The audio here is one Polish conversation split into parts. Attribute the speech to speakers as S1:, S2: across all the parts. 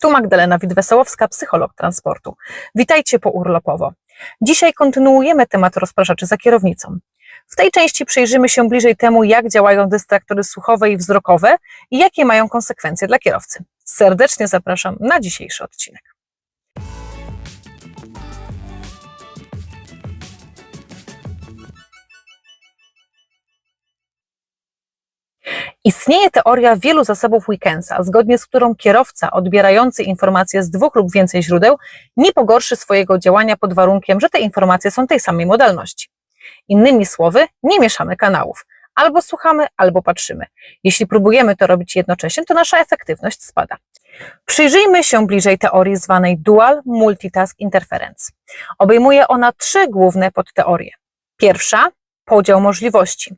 S1: Tu Magdalena Wit-Wesołowska, psycholog transportu. Witajcie po urlopowo. Dzisiaj kontynuujemy temat rozpraszaczy za kierownicą. W tej części przyjrzymy się bliżej temu, jak działają dystraktory słuchowe i wzrokowe i jakie mają konsekwencje dla kierowcy. Serdecznie zapraszam na dzisiejszy odcinek. Istnieje teoria wielu zasobów Wickensa, zgodnie z którą kierowca odbierający informacje z dwóch lub więcej źródeł nie pogorszy swojego działania pod warunkiem, że te informacje są tej samej modalności. Innymi słowy, nie mieszamy kanałów. Albo słuchamy, albo patrzymy. Jeśli próbujemy to robić jednocześnie, to nasza efektywność spada. Przyjrzyjmy się bliżej teorii zwanej Dual Multitask Interference. Obejmuje ona trzy główne podteorie. Pierwsza podział możliwości.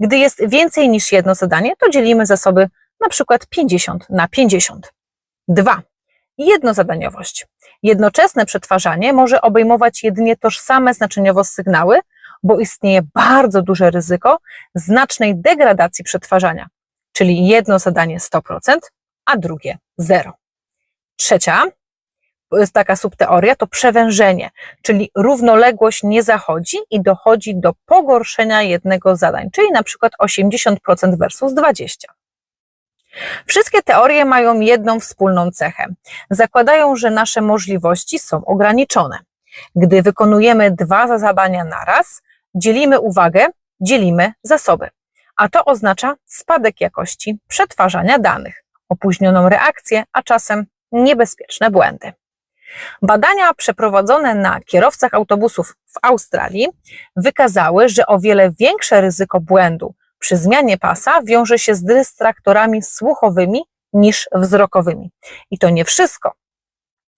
S1: Gdy jest więcej niż jedno zadanie, to dzielimy zasoby na przykład 50 na 50. Dwa. Jednozadaniowość. Jednoczesne przetwarzanie może obejmować jedynie tożsame znaczeniowo sygnały, bo istnieje bardzo duże ryzyko znacznej degradacji przetwarzania, czyli jedno zadanie 100%, a drugie 0. Trzecia jest taka subteoria, to przewężenie, czyli równoległość nie zachodzi i dochodzi do pogorszenia jednego zadań, czyli na przykład 80% versus 20%. Wszystkie teorie mają jedną wspólną cechę. Zakładają, że nasze możliwości są ograniczone. Gdy wykonujemy dwa zadania naraz, dzielimy uwagę, dzielimy zasoby. A to oznacza spadek jakości przetwarzania danych, opóźnioną reakcję, a czasem niebezpieczne błędy. Badania przeprowadzone na kierowcach autobusów w Australii wykazały, że o wiele większe ryzyko błędu przy zmianie pasa wiąże się z dystraktorami słuchowymi niż wzrokowymi. I to nie wszystko.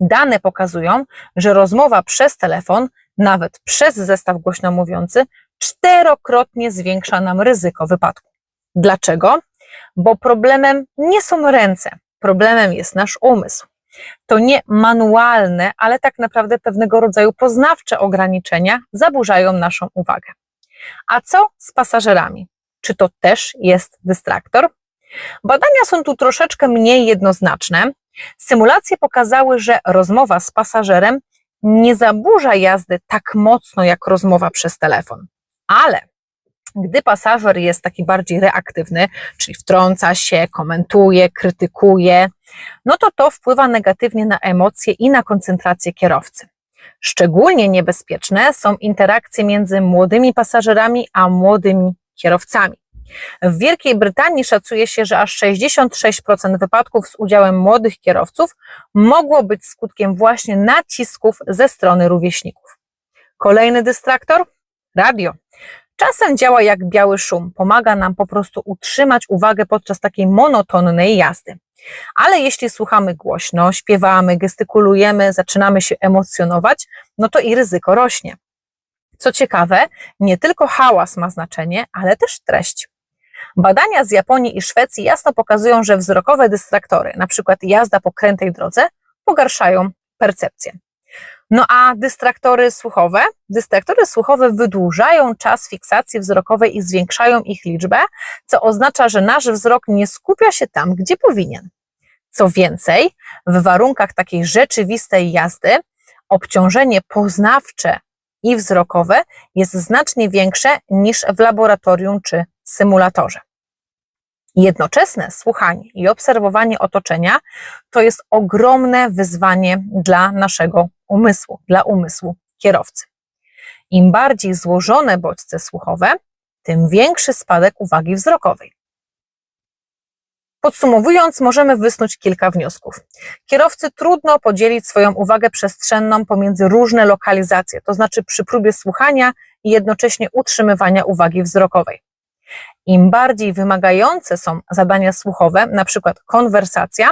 S1: Dane pokazują, że rozmowa przez telefon, nawet przez zestaw głośno mówiący, czterokrotnie zwiększa nam ryzyko wypadku. Dlaczego? Bo problemem nie są ręce, problemem jest nasz umysł to nie manualne, ale tak naprawdę pewnego rodzaju poznawcze ograniczenia zaburzają naszą uwagę. A co z pasażerami? Czy to też jest dystraktor? Badania są tu troszeczkę mniej jednoznaczne. Symulacje pokazały, że rozmowa z pasażerem nie zaburza jazdy tak mocno jak rozmowa przez telefon. Ale gdy pasażer jest taki bardziej reaktywny, czyli wtrąca się, komentuje, krytykuje, no to to wpływa negatywnie na emocje i na koncentrację kierowcy. Szczególnie niebezpieczne są interakcje między młodymi pasażerami a młodymi kierowcami. W Wielkiej Brytanii szacuje się, że aż 66% wypadków z udziałem młodych kierowców mogło być skutkiem właśnie nacisków ze strony rówieśników. Kolejny dystraktor? Radio. Czasem działa jak biały szum, pomaga nam po prostu utrzymać uwagę podczas takiej monotonnej jazdy. Ale jeśli słuchamy głośno, śpiewamy, gestykulujemy, zaczynamy się emocjonować, no to i ryzyko rośnie. Co ciekawe, nie tylko hałas ma znaczenie, ale też treść. Badania z Japonii i Szwecji jasno pokazują, że wzrokowe dystraktory, przykład jazda po krętej drodze, pogarszają percepcję. No a dystraktory słuchowe? Dystraktory słuchowe wydłużają czas fiksacji wzrokowej i zwiększają ich liczbę, co oznacza, że nasz wzrok nie skupia się tam, gdzie powinien. Co więcej, w warunkach takiej rzeczywistej jazdy obciążenie poznawcze i wzrokowe jest znacznie większe niż w laboratorium czy symulatorze. Jednoczesne słuchanie i obserwowanie otoczenia to jest ogromne wyzwanie dla naszego umysłu, dla umysłu kierowcy. Im bardziej złożone bodźce słuchowe, tym większy spadek uwagi wzrokowej. Podsumowując, możemy wysnuć kilka wniosków. Kierowcy trudno podzielić swoją uwagę przestrzenną pomiędzy różne lokalizacje, to znaczy przy próbie słuchania i jednocześnie utrzymywania uwagi wzrokowej. Im bardziej wymagające są zadania słuchowe, na przykład konwersacja,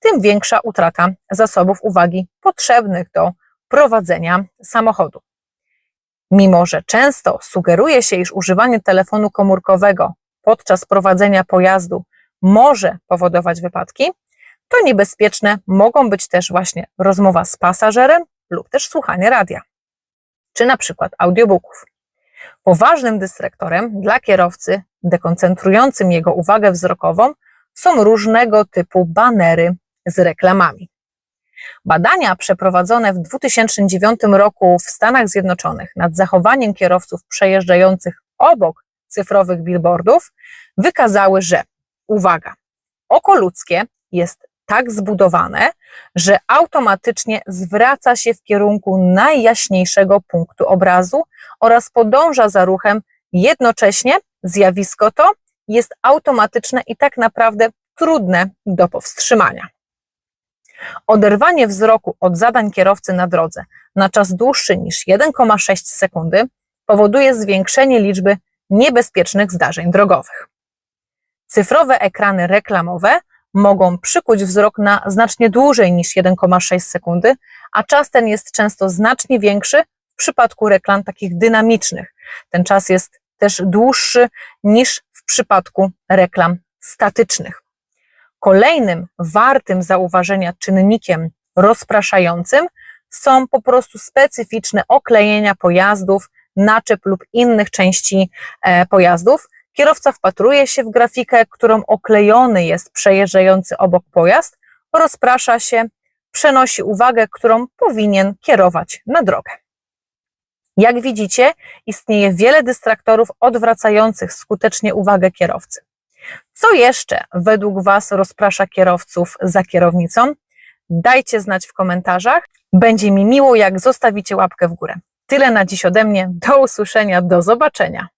S1: tym większa utrata zasobów uwagi potrzebnych do prowadzenia samochodu. Mimo, że często sugeruje się, iż używanie telefonu komórkowego podczas prowadzenia pojazdu może powodować wypadki, to niebezpieczne mogą być też właśnie rozmowa z pasażerem lub też słuchanie radia, czy na przykład audiobooków. Poważnym dystraktorem dla kierowcy, dekoncentrującym jego uwagę wzrokową, są różnego typu banery z reklamami. Badania przeprowadzone w 2009 roku w Stanach Zjednoczonych nad zachowaniem kierowców przejeżdżających obok cyfrowych billboardów wykazały, że uwaga, oko ludzkie jest tak zbudowane, że automatycznie zwraca się w kierunku najjaśniejszego punktu obrazu oraz podąża za ruchem. Jednocześnie zjawisko to jest automatyczne i tak naprawdę trudne do powstrzymania. Oderwanie wzroku od zadań kierowcy na drodze na czas dłuższy niż 1,6 sekundy powoduje zwiększenie liczby niebezpiecznych zdarzeń drogowych. Cyfrowe ekrany reklamowe mogą przykuć wzrok na znacznie dłużej niż 1,6 sekundy, a czas ten jest często znacznie większy w przypadku reklam takich dynamicznych. Ten czas jest też dłuższy niż w przypadku reklam statycznych. Kolejnym wartym zauważenia czynnikiem rozpraszającym są po prostu specyficzne oklejenia pojazdów, naczep lub innych części e, pojazdów. Kierowca wpatruje się w grafikę, którą oklejony jest przejeżdżający obok pojazd, rozprasza się, przenosi uwagę, którą powinien kierować na drogę. Jak widzicie, istnieje wiele dystraktorów odwracających skutecznie uwagę kierowcy. Co jeszcze według Was rozprasza kierowców za kierownicą? Dajcie znać w komentarzach. Będzie mi miło, jak zostawicie łapkę w górę. Tyle na dziś ode mnie. Do usłyszenia, do zobaczenia.